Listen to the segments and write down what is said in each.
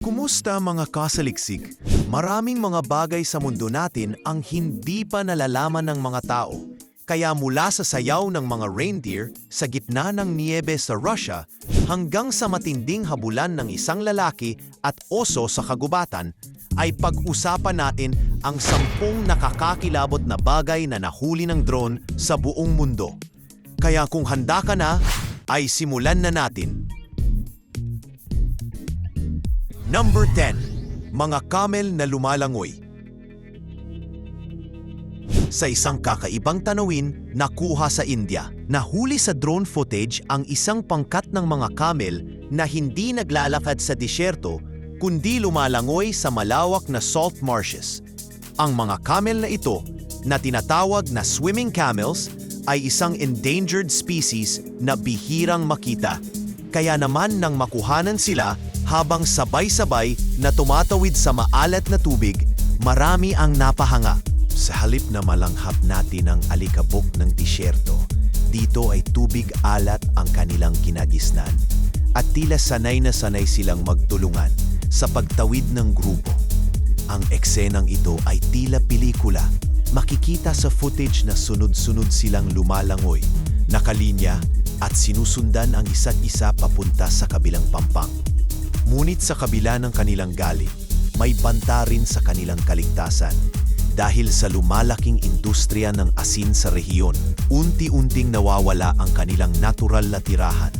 Kumusta mga kasaliksik? Maraming mga bagay sa mundo natin ang hindi pa nalalaman ng mga tao. Kaya mula sa sayaw ng mga reindeer sa gitna ng niebe sa Russia hanggang sa matinding habulan ng isang lalaki at oso sa kagubatan, ay pag-usapan natin ang sampung nakakakilabot na bagay na nahuli ng drone sa buong mundo. Kaya kung handa ka na, ay simulan na natin. Number 10. Mga camel na lumalangoy. Sa isang kakaibang tanawin nakuha sa India, nahuli sa drone footage ang isang pangkat ng mga camel na hindi naglalakad sa disyerto kundi lumalangoy sa malawak na salt marshes. Ang mga camel na ito, na tinatawag na swimming camels, ay isang endangered species na bihirang makita. Kaya naman nang makuhanan sila habang sabay-sabay na tumatawid sa maalat na tubig, marami ang napahanga. Sa halip na malanghap natin ang alikabok ng disyerto, dito ay tubig alat ang kanilang kinagisnan. At tila sanay na sanay silang magtulungan sa pagtawid ng grupo. Ang eksenang ito ay tila pelikula. Makikita sa footage na sunod-sunod silang lumalangoy, nakalinya at sinusundan ang isa't isa papunta sa kabilang pampang. Ngunit sa kabila ng kanilang galit, may banta rin sa kanilang kaligtasan. Dahil sa lumalaking industriya ng asin sa rehiyon, unti-unting nawawala ang kanilang natural na tirahan.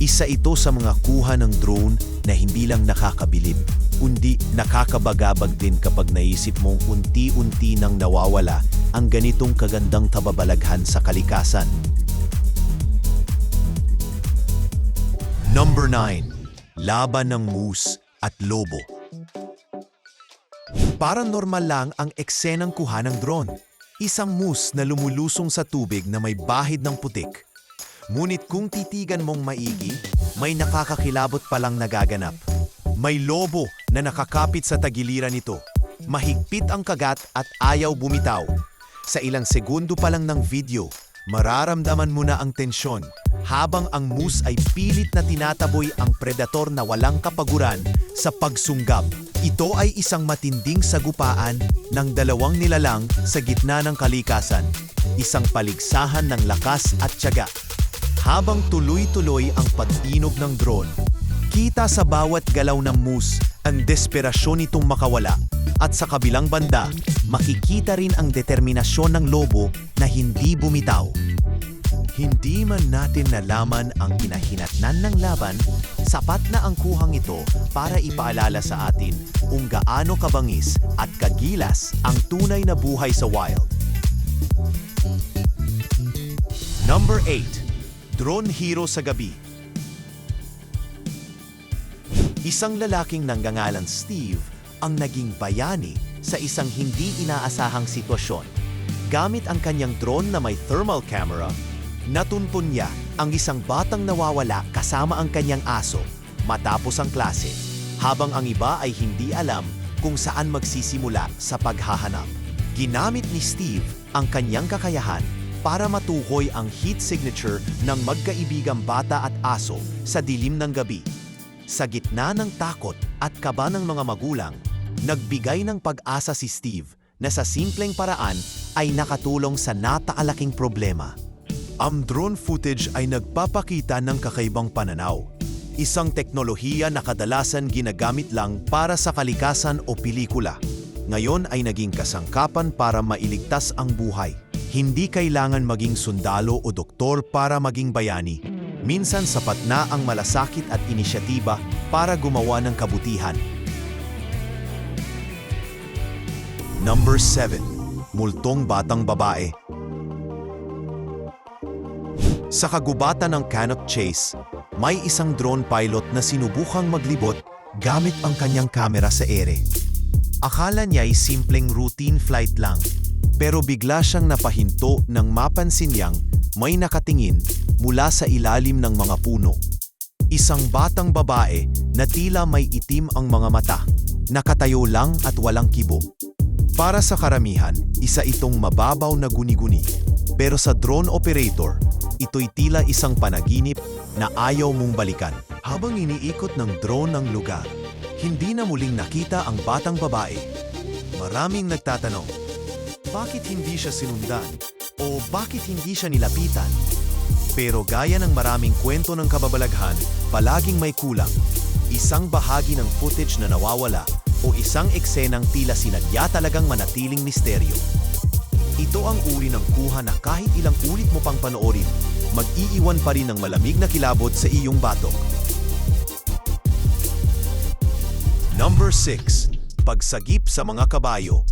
Isa ito sa mga kuha ng drone na hindi lang nakakabilib, kundi nakakabagabag din kapag naisip mong unti-unti nang nawawala ang ganitong kagandang tababalaghan sa kalikasan. Number 9. Laban ng moose at lobo. Parang normal lang ang eksenang kuha ng drone. Isang moose na lumulusong sa tubig na may bahid ng putik. Ngunit kung titigan mong maigi, may nakakakilabot palang nagaganap. May lobo na nakakapit sa tagiliran nito. Mahigpit ang kagat at ayaw bumitaw. Sa ilang segundo pa lang ng video, mararamdaman mo na ang tensyon habang ang moose ay pilit na tinataboy ang predator na walang kapaguran sa pagsunggab. Ito ay isang matinding sagupaan ng dalawang nilalang sa gitna ng kalikasan. Isang paligsahan ng lakas at tiyaga. Habang tuloy-tuloy ang pag-inog ng drone, kita sa bawat galaw ng moose ang desperasyon nitong makawala. At sa kabilang banda, makikita rin ang determinasyon ng lobo na hindi bumitaw. Hindi man natin nalaman ang kinahinatnan ng laban, sapat na ang kuhang ito para ipaalala sa atin kung gaano kabangis at kagilas ang tunay na buhay sa wild. Number 8. Drone Hero sa Gabi Isang lalaking nanggangalang Steve ang naging bayani sa isang hindi inaasahang sitwasyon. Gamit ang kanyang drone na may thermal camera, natuntun niya ang isang batang nawawala kasama ang kanyang aso matapos ang klase, habang ang iba ay hindi alam kung saan magsisimula sa paghahanap. Ginamit ni Steve ang kanyang kakayahan para matukoy ang heat signature ng magkaibigang bata at aso sa dilim ng gabi. Sa gitna ng takot at kaba ng mga magulang, nagbigay ng pag-asa si Steve na sa simpleng paraan ay nakatulong sa nataalaking problema. Ang drone footage ay nagpapakita ng kakaibang pananaw. Isang teknolohiya na kadalasan ginagamit lang para sa kalikasan o pelikula. Ngayon ay naging kasangkapan para mailigtas ang buhay. Hindi kailangan maging sundalo o doktor para maging bayani. Minsan sapat na ang malasakit at inisyatiba para gumawa ng kabutihan. Number 7. Multong Batang Babae Sa kagubatan ng Cannock Chase, may isang drone pilot na sinubukang maglibot gamit ang kanyang kamera sa ere. Akala niya ay simpleng routine flight lang, pero bigla siyang napahinto nang mapansin niyang may nakatingin mula sa ilalim ng mga puno. Isang batang babae na tila may itim ang mga mata, nakatayo lang at walang kibo. Para sa karamihan, isa itong mababaw na guni-guni. Pero sa drone operator, ito'y tila isang panaginip na ayaw mong balikan. Habang iniikot ng drone ang lugar, Hindi na muling nakita ang batang babae. Maraming nagtatanong, bakit hindi siya sinundan? O bakit hindi siya nilapitan? Pero gaya ng maraming kwento ng kababalaghan, palaging may kulang. Isang bahagi ng footage na nawawala o isang eksenang tila sinadya talagang manatiling misteryo. Ito ang uri ng kuha na kahit ilang ulit mo pang panoorin, mag-iiwan pa rin ng malamig na kilabot sa iyong batok. Number 6. Pagsagip sa mga kabayo.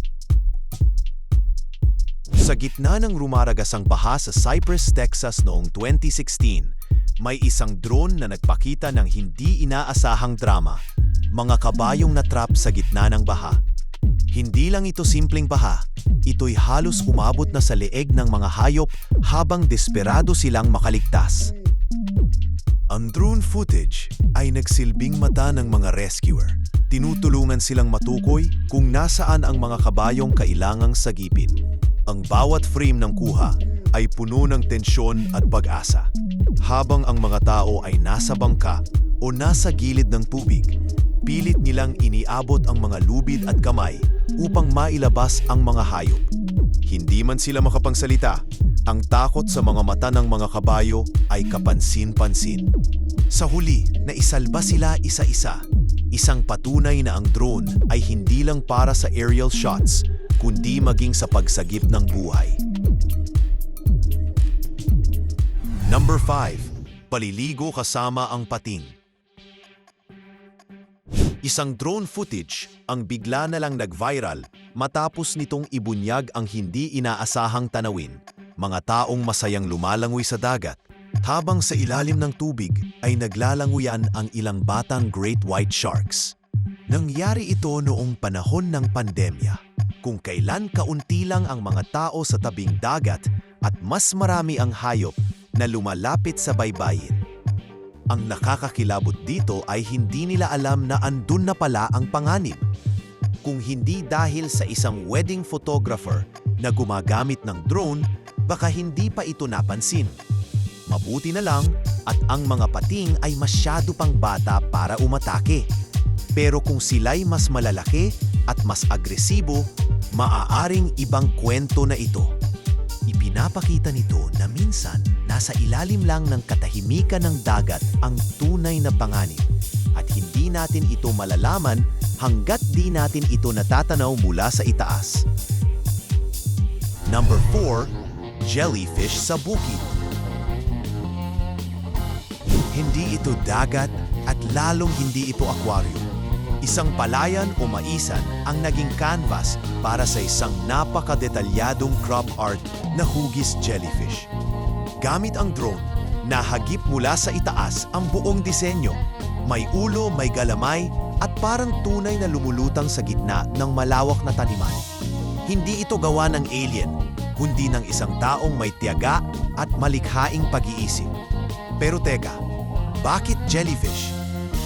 Sa gitna ng rumaragasang baha sa Cypress, Texas noong 2016, may isang drone na nagpakita ng hindi inaasahang drama. Mga kabayong natrap sa gitna ng baha. Hindi lang ito simpleng baha, ito'y halos umabot na sa leeg ng mga hayop habang desperado silang makaligtas. Ang drone footage ay nagsilbing mata ng mga rescuer. Tinutulungan silang matukoy kung nasaan ang mga kabayong kailangang sagipin. Ang bawat frame ng kuha ay puno ng tensyon at pag-asa. Habang ang mga tao ay nasa bangka o nasa gilid ng tubig, pilit nilang iniabot ang mga lubid at kamay upang mailabas ang mga hayop. Hindi man sila makapangsalita, ang takot sa mga mata ng mga kabayo ay kapansin-pansin. Sa huli, naisalba sila isa-isa. Isang patunay na ang drone ay hindi lang para sa aerial shots, kundi maging sa pagsagip ng buhay. Number 5. Paliligo kasama ang pating. Isang drone footage ang bigla na lang nag-viral matapos nitong ibunyag ang hindi inaasahang tanawin. Mga taong masayang lumalangoy sa dagat habang sa ilalim ng tubig ay naglalanguyan ang ilang batang great white sharks. Nangyari ito noong panahon ng pandemya, kung kailan kaunti lang ang mga tao sa tabing dagat at mas marami ang hayop na lumalapit sa baybayin. Ang nakakakilabot dito ay hindi nila alam na andun na pala ang panganib. Kung hindi dahil sa isang wedding photographer na gumagamit ng drone, baka hindi pa ito napansin. Mabuti na lang at ang mga pating ay masyado pang bata para umatake. Pero kung sila'y mas malalaki at mas agresibo, maaaring ibang kwento na ito. Ipinapakita nito na minsan nasa ilalim lang ng katahimikan ng dagat ang tunay na panganib at hindi natin ito malalaman hanggat di natin ito natatanaw mula sa itaas. Number 4. Jellyfish sa bukid. Hindi ito dagat at lalong hindi ito aquarium. Isang palayan o maisan ang naging canvas para sa isang napakadetalyadong crop art na hugis jellyfish. Gamit ang drone, nahagip mula sa itaas ang buong disenyo. May ulo, may galamay, at parang tunay na lumulutang sa gitna ng malawak na taniman. Hindi ito gawa ng alien, kundi ng isang taong may tiyaga at malikhaing pag-iisip. Pero teka, bakit jellyfish?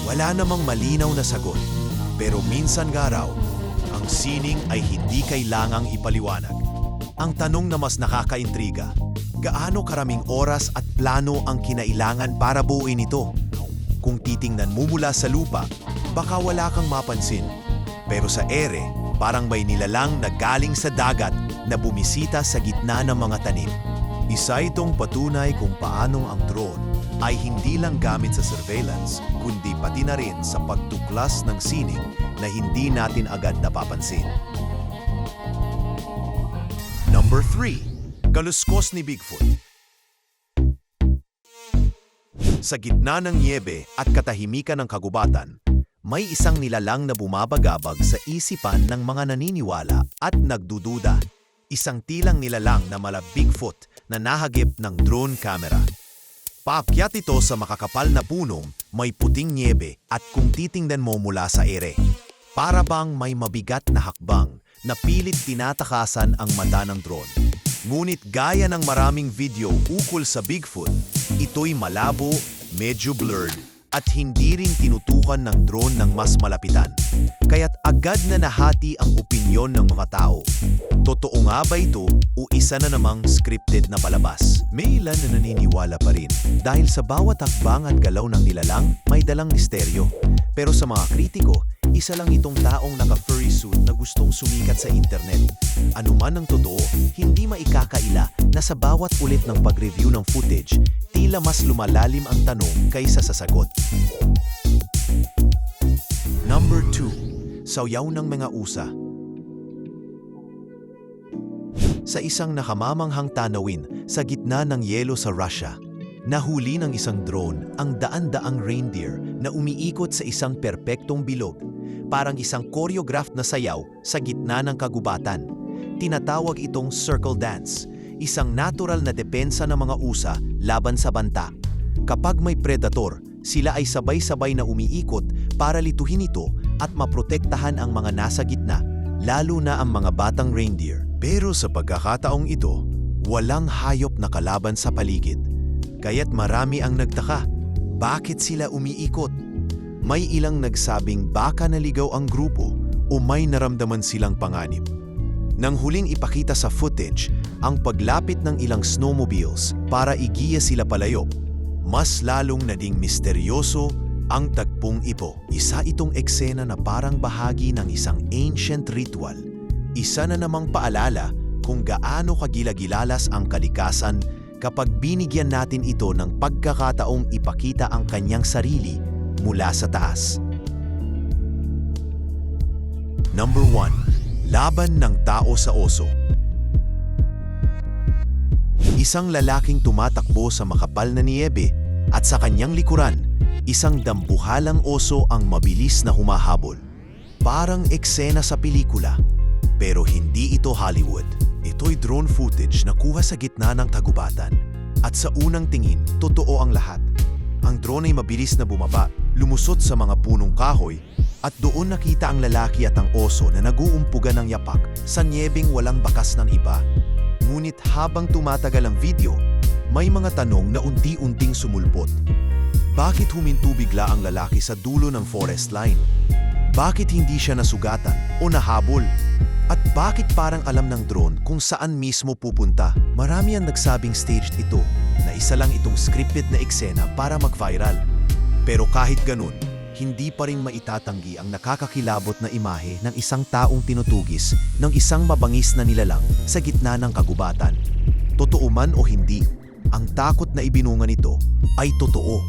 Wala namang malinaw na sagot. Pero minsan nga raw, ang sining ay hindi kailangang ipaliwanag. Ang tanong na mas nakakaintriga, gaano karaming oras at plano ang kinailangan para buuin ito? Kung titingnan mo mula sa lupa, baka wala kang mapansin. Pero sa ere, parang may nilalang na galing sa dagat na bumisita sa gitna ng mga tanim. Isa itong patunay kung paano ang drone ay hindi lang gamit sa surveillance, kundi pati na rin sa pagtuklas ng sining na hindi natin agad napapansin. Number 3. Kaluskos ni Bigfoot Sa gitna ng niebe at katahimikan ng kagubatan, may isang nilalang na bumabagabag sa isipan ng mga naniniwala at nagdududa. Isang tilang nilalang na mala Bigfoot na nahagip ng drone camera. Paakyat ito sa makakapal na punong may puting niebe at kung titingnan mo mula sa ere. Para bang may mabigat na hakbang na pilit tinatakasan ang mata ng drone. Ngunit gaya ng maraming video ukol sa Bigfoot, ito'y malabo, medyo blurred, at hindi rin tinutukan ng drone ng mas malapitan. Kaya't agad na nahati ang opinyon ng mga tao. Totoo nga ba ito o isa na namang scripted na palabas? May ilan na naniniwala pa rin dahil sa bawat hakbang at galaw ng nilalang may dalang misteryo. Pero sa mga kritiko, Isa lang itong taong naka-furry suit na gustong sumikat sa internet. Ano man ang totoo, hindi maikakaila na sa bawat ulit ng pag-review ng footage, tila mas lumalalim ang tanong kaysa sa sagot. Number 2. Sayaw ng mga usa. Sa isang nakamamanghang tanawin sa gitna ng yelo sa Russia, nahuli ng isang drone ang daan-daang reindeer na umiikot sa isang perpektong bilog, parang isang choreographed na sayaw sa gitna ng kagubatan. Tinatawag itong circle dance, isang natural na depensa ng mga usa laban sa banta. Kapag may predator, sila ay sabay-sabay na umiikot para lituhin ito at maprotektahan ang mga nasa gitna, lalo na ang mga batang reindeer. Pero sa pagkakataong ito, walang hayop na kalaban sa paligid. Kaya't marami ang nagtaka, bakit sila umiikot? May ilang nagsabing baka naligaw ang grupo o may naramdaman silang panganib. Nang huling ipakita sa footage ang paglapit ng ilang snowmobiles para igiya sila palayo, mas lalong naging misteryoso ang tagpong ito. Isa itong eksena na parang bahagi ng isang ancient ritual. Isa na namang paalala kung gaano kagilagilalas ang kalikasan kapag binigyan natin ito ng pagkakataong ipakita ang kanyang sarili mula sa taas. Number 1. Laban ng tao sa oso. Isang lalaking tumatakbo sa makapal na niyebe at sa kanyang likuran, isang dambuhalang oso ang mabilis na humahabol. Parang eksena sa pelikula, pero hindi ito Hollywood. Ito'y drone footage na kuha sa gitna ng tagubatan. At sa unang tingin, totoo ang lahat. Ang drone ay mabilis na bumaba, lumusot sa mga punong kahoy, at doon nakita ang lalaki at ang oso na naguumpugan ng yapak sa nyebeng walang bakas ng iba. Ngunit habang tumatagal ang video, may mga tanong na unti-unting sumulpot. Bakit huminto bigla ang lalaki sa dulo ng forest line? Bakit hindi siya nasugatan o nahabol? At bakit parang alam ng drone kung saan mismo pupunta? Marami ang nagsabing staged ito na isa lang itong scripted na eksena para mag-viral. Pero kahit ganun, hindi pa rin maitatanggi ang nakakakilabot na imahe ng isang taong tinutugis ng isang mabangis na nilalang sa gitna ng kagubatan. Totoo man o hindi, ang takot na ibinunga nito ay totoo.